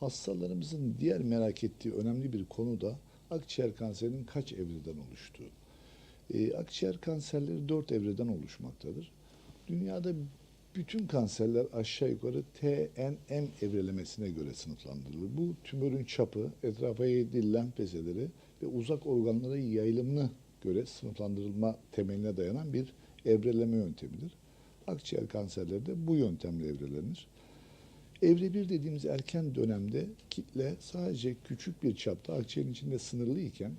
Hastalarımızın diğer merak ettiği önemli bir konu da akciğer kanserinin kaç evreden oluştuğu. Ee, akciğer kanserleri dört evreden oluşmaktadır. Dünyada bütün kanserler aşağı yukarı TNM evrelemesine göre sınıflandırılır. Bu tümörün çapı, etrafa yayıldığı lenf bezeleri ve uzak organlara yayılımına göre sınıflandırılma temeline dayanan bir evreleme yöntemidir. Akciğer kanserleri de bu yöntemle evrelenir. Evre 1 dediğimiz erken dönemde kitle sadece küçük bir çapta akciğerin içinde sınırlı iken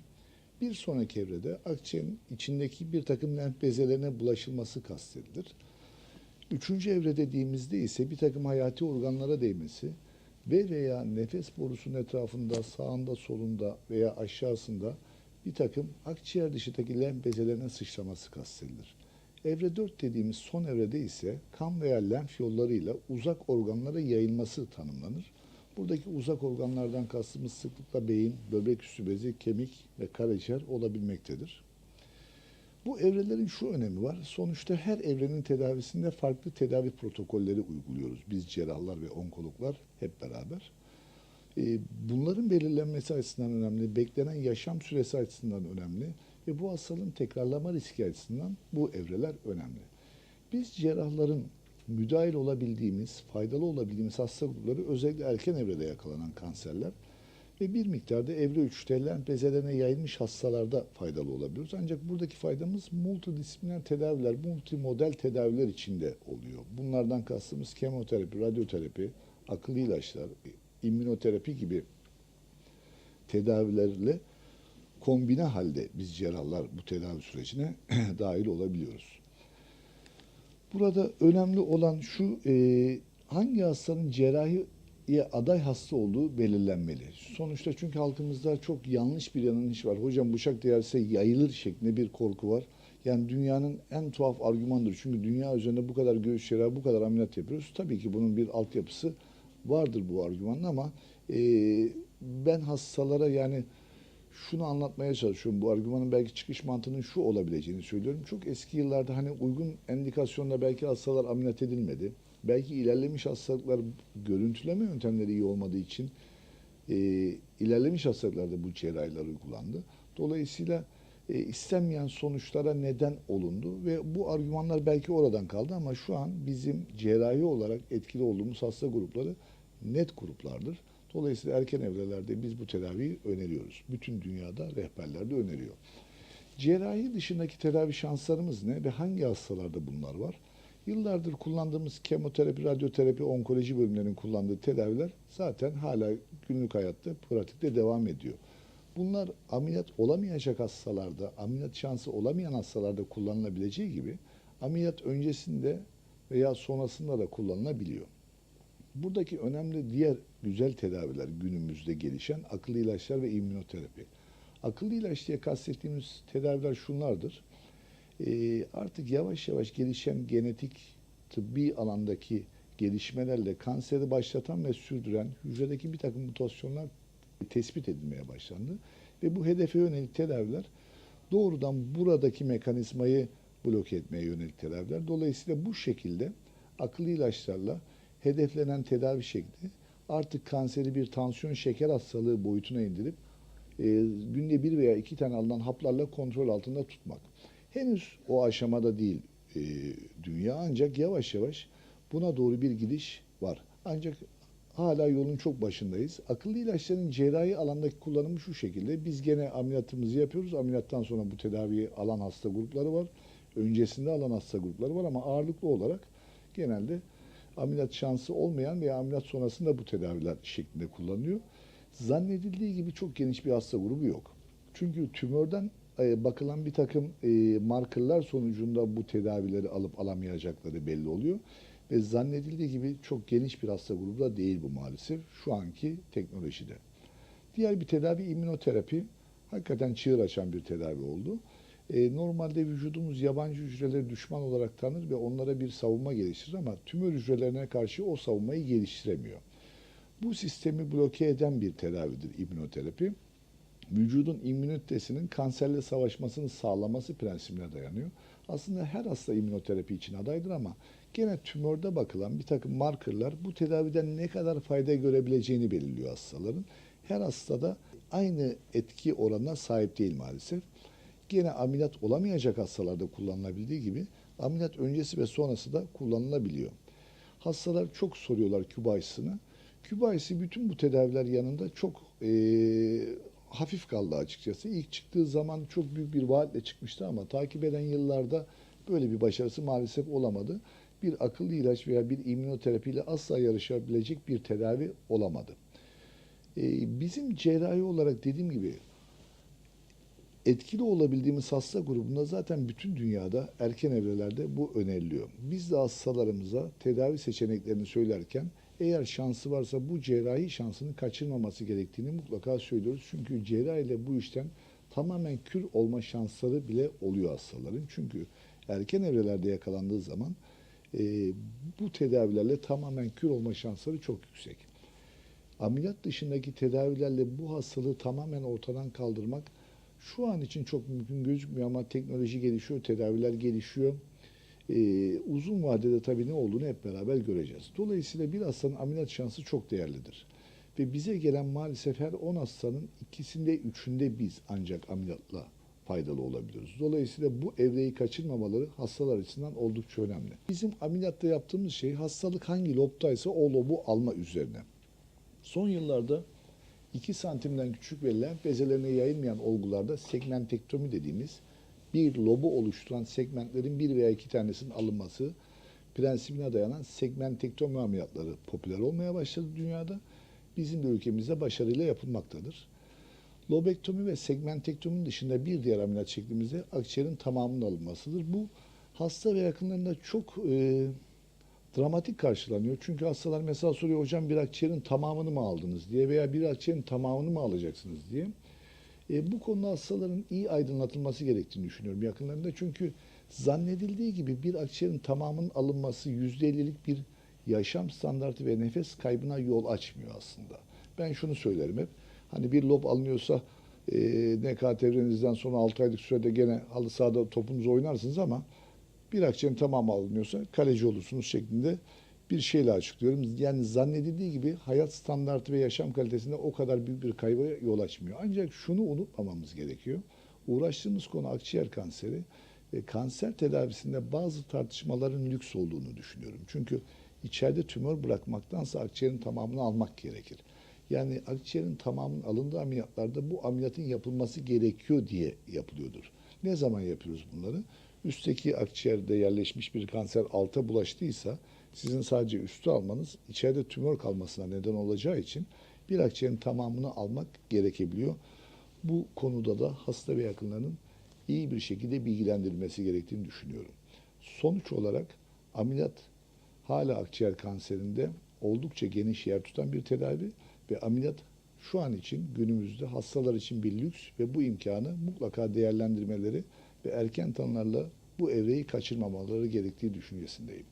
bir sonraki evrede akciğerin içindeki bir takım lenf bezelerine bulaşılması kastedilir. Üçüncü evre dediğimizde ise bir takım hayati organlara değmesi ve veya nefes borusunun etrafında, sağında, solunda veya aşağısında bir takım akciğer dışındaki lenf bezelerine sıçraması kastedilir. Evre 4 dediğimiz son evrede ise kan veya lenf yollarıyla uzak organlara yayılması tanımlanır. Buradaki uzak organlardan kastımız sıklıkla beyin, böbrek üstü bezi, kemik ve karaciğer olabilmektedir. Bu evrelerin şu önemi var. Sonuçta her evrenin tedavisinde farklı tedavi protokolleri uyguluyoruz. Biz cerrahlar ve onkologlar hep beraber. Ee, Bunların belirlenmesi açısından önemli, beklenen yaşam süresi açısından önemli ve bu hastalığın tekrarlama riski açısından bu evreler önemli. Biz cerrahların müdahil olabildiğimiz, faydalı olabildiğimiz hasta grupları özellikle erken evrede yakalanan kanserler ve bir miktarda evre 3'te lenf bezelerine yayılmış hastalarda faydalı olabiliyoruz. Ancak buradaki faydamız multidisipliner tedaviler, multimodel tedaviler içinde oluyor. Bunlardan kastımız kemoterapi, radyoterapi, akıllı ilaçlar, immünoterapi gibi tedavilerle kombine halde biz cerrahlar bu tedavi sürecine dahil olabiliyoruz. Burada önemli olan şu e, hangi hastanın cerrahiye aday hasta olduğu belirlenmeli. Sonuçta çünkü halkımızda çok yanlış bir yanılış var. Hocam bıçak değerse yayılır şeklinde bir korku var. Yani dünyanın en tuhaf argümandır. Çünkü dünya üzerinde bu kadar göğüs cerrahı, bu kadar ameliyat yapıyoruz. Tabii ki bunun bir altyapısı vardır bu argümanın ama e, ben hastalara yani şunu anlatmaya çalışıyorum. Bu argümanın belki çıkış mantığının şu olabileceğini söylüyorum. Çok eski yıllarda hani uygun endikasyonla belki hastalar ameliyat edilmedi. Belki ilerlemiş hastalıklar görüntüleme yöntemleri iyi olmadığı için e, ilerlemiş hastalıklarda bu cerrahiler uygulandı. Dolayısıyla e, istenmeyen sonuçlara neden olundu ve bu argümanlar belki oradan kaldı ama şu an bizim cerrahi olarak etkili olduğumuz hasta grupları net gruplardır. Dolayısıyla erken evrelerde biz bu tedaviyi öneriyoruz. Bütün dünyada rehberler de öneriyor. Cerrahi dışındaki tedavi şanslarımız ne ve hangi hastalarda bunlar var? Yıllardır kullandığımız kemoterapi, radyoterapi, onkoloji bölümlerinin kullandığı tedaviler zaten hala günlük hayatta, pratikte devam ediyor. Bunlar ameliyat olamayacak hastalarda, ameliyat şansı olamayan hastalarda kullanılabileceği gibi ameliyat öncesinde veya sonrasında da kullanılabiliyor. Buradaki önemli diğer güzel tedaviler günümüzde gelişen akıllı ilaçlar ve immünoterapi. Akıllı ilaç diye kastettiğimiz tedaviler şunlardır. Ee, artık yavaş yavaş gelişen genetik tıbbi alandaki gelişmelerle kanseri başlatan ve sürdüren hücredeki bir takım mutasyonlar tespit edilmeye başlandı. Ve bu hedefe yönelik tedaviler doğrudan buradaki mekanizmayı bloke etmeye yönelik tedaviler. Dolayısıyla bu şekilde akıllı ilaçlarla hedeflenen tedavi şekli artık kanseri bir tansiyon şeker hastalığı boyutuna indirip e, günde bir veya iki tane alınan haplarla kontrol altında tutmak. Henüz o aşamada değil e, dünya ancak yavaş yavaş buna doğru bir gidiş var. Ancak hala yolun çok başındayız. Akıllı ilaçların cerrahi alandaki kullanımı şu şekilde. Biz gene ameliyatımızı yapıyoruz. Ameliyattan sonra bu tedaviyi alan hasta grupları var. Öncesinde alan hasta grupları var ama ağırlıklı olarak genelde ameliyat şansı olmayan veya ameliyat sonrasında bu tedaviler şeklinde kullanılıyor. Zannedildiği gibi çok geniş bir hasta grubu yok. Çünkü tümörden e, bakılan bir takım e, markerlar sonucunda bu tedavileri alıp alamayacakları belli oluyor. Ve zannedildiği gibi çok geniş bir hasta grubu da değil bu maalesef şu anki teknolojide. Diğer bir tedavi immünoterapi. Hakikaten çığır açan bir tedavi oldu. E, normalde vücudumuz yabancı hücreleri düşman olarak tanır ve onlara bir savunma geliştirir ama tümör hücrelerine karşı o savunmayı geliştiremiyor. Bu sistemi bloke eden bir tedavidir immünoterapi. vücudun immünitesinin kanserle savaşmasını sağlaması prensibine dayanıyor. Aslında her hasta immünoterapi için adaydır ama gene tümörde bakılan bir takım markerlar bu tedaviden ne kadar fayda görebileceğini belirliyor hastaların. Her hastada aynı etki oranına sahip değil maalesef. Gene ameliyat olamayacak hastalarda kullanılabildiği gibi ameliyat öncesi ve sonrası da kullanılabiliyor. Hastalar çok soruyorlar kübaysını. Kübaysi bütün bu tedaviler yanında çok eee, hafif kaldı açıkçası. İlk çıktığı zaman çok büyük bir vaatle çıkmıştı ama takip eden yıllarda böyle bir başarısı maalesef olamadı. Bir akıllı ilaç veya bir immünoterapiyle asla yarışabilecek bir tedavi olamadı. Eee, bizim cerrahi olarak dediğim gibi etkili olabildiğimiz hasta grubunda zaten bütün dünyada erken evrelerde bu öneriliyor. Biz de hastalarımıza tedavi seçeneklerini söylerken eğer şansı varsa bu cerrahi şansını kaçırmaması gerektiğini mutlaka söylüyoruz. Çünkü cerrahi ile bu işten tamamen kür olma şansları bile oluyor hastaların. Çünkü erken evrelerde yakalandığı zaman e, bu tedavilerle tamamen kür olma şansları çok yüksek. Ameliyat dışındaki tedavilerle bu hastalığı tamamen ortadan kaldırmak şu an için çok mümkün gözükmüyor ama teknoloji gelişiyor, tedaviler gelişiyor. Ee, uzun vadede tabii ne olduğunu hep beraber göreceğiz. Dolayısıyla bir hastanın ameliyat şansı çok değerlidir. Ve bize gelen maalesef her 10 hastanın ikisinde üçünde biz ancak ameliyatla faydalı olabiliyoruz. Dolayısıyla bu evreyi kaçırmamaları hastalar açısından oldukça önemli. Bizim ameliyatta yaptığımız şey hastalık hangi lobdaysa o lobu alma üzerine. Son yıllarda 2 santimden küçük ve lenf bezelerine yayılmayan olgularda segmentektomi dediğimiz bir lobu oluşturan segmentlerin bir veya iki tanesinin alınması prensibine dayanan segmentektomi ameliyatları popüler olmaya başladı dünyada. Bizim de ülkemizde başarıyla yapılmaktadır. Lobektomi ve segmentektominin dışında bir diğer ameliyat şeklimizde akciğerin tamamının alınmasıdır. Bu hasta ve yakınlarında çok e, dramatik karşılanıyor. Çünkü hastalar mesela soruyor hocam bir akciğerin tamamını mı aldınız diye veya bir akciğerin tamamını mı alacaksınız diye. E, bu konuda hastaların iyi aydınlatılması gerektiğini düşünüyorum yakınlarında. Çünkü zannedildiği gibi bir akciğerin tamamının alınması %50'lik bir yaşam standartı ve nefes kaybına yol açmıyor aslında. Ben şunu söylerim hep. Hani bir lob alınıyorsa e, NK evrenizden sonra 6 aylık sürede gene halı sahada topunuzu oynarsınız ama bir akçenin tamamı alınıyorsa kaleci olursunuz şeklinde bir şeyle açıklıyorum. Yani zannedildiği gibi hayat standartı ve yaşam kalitesinde o kadar büyük bir kayba yol açmıyor. Ancak şunu unutmamamız gerekiyor. Uğraştığımız konu akciğer kanseri ve kanser tedavisinde bazı tartışmaların lüks olduğunu düşünüyorum. Çünkü içeride tümör bırakmaktansa akciğerin tamamını almak gerekir. Yani akciğerin tamamının alındığı ameliyatlarda bu ameliyatın yapılması gerekiyor diye yapılıyordur. Ne zaman yapıyoruz bunları? Üstteki akciğerde yerleşmiş bir kanser alta bulaştıysa sizin sadece üstü almanız içeride tümör kalmasına neden olacağı için bir akciğerin tamamını almak gerekebiliyor. Bu konuda da hasta ve yakınlarının iyi bir şekilde bilgilendirilmesi gerektiğini düşünüyorum. Sonuç olarak ameliyat hala akciğer kanserinde oldukça geniş yer tutan bir tedavi ve ameliyat şu an için günümüzde hastalar için bir lüks ve bu imkanı mutlaka değerlendirmeleri ve erken tanılarla bu evreyi kaçırmamaları gerektiği düşüncesindeyim.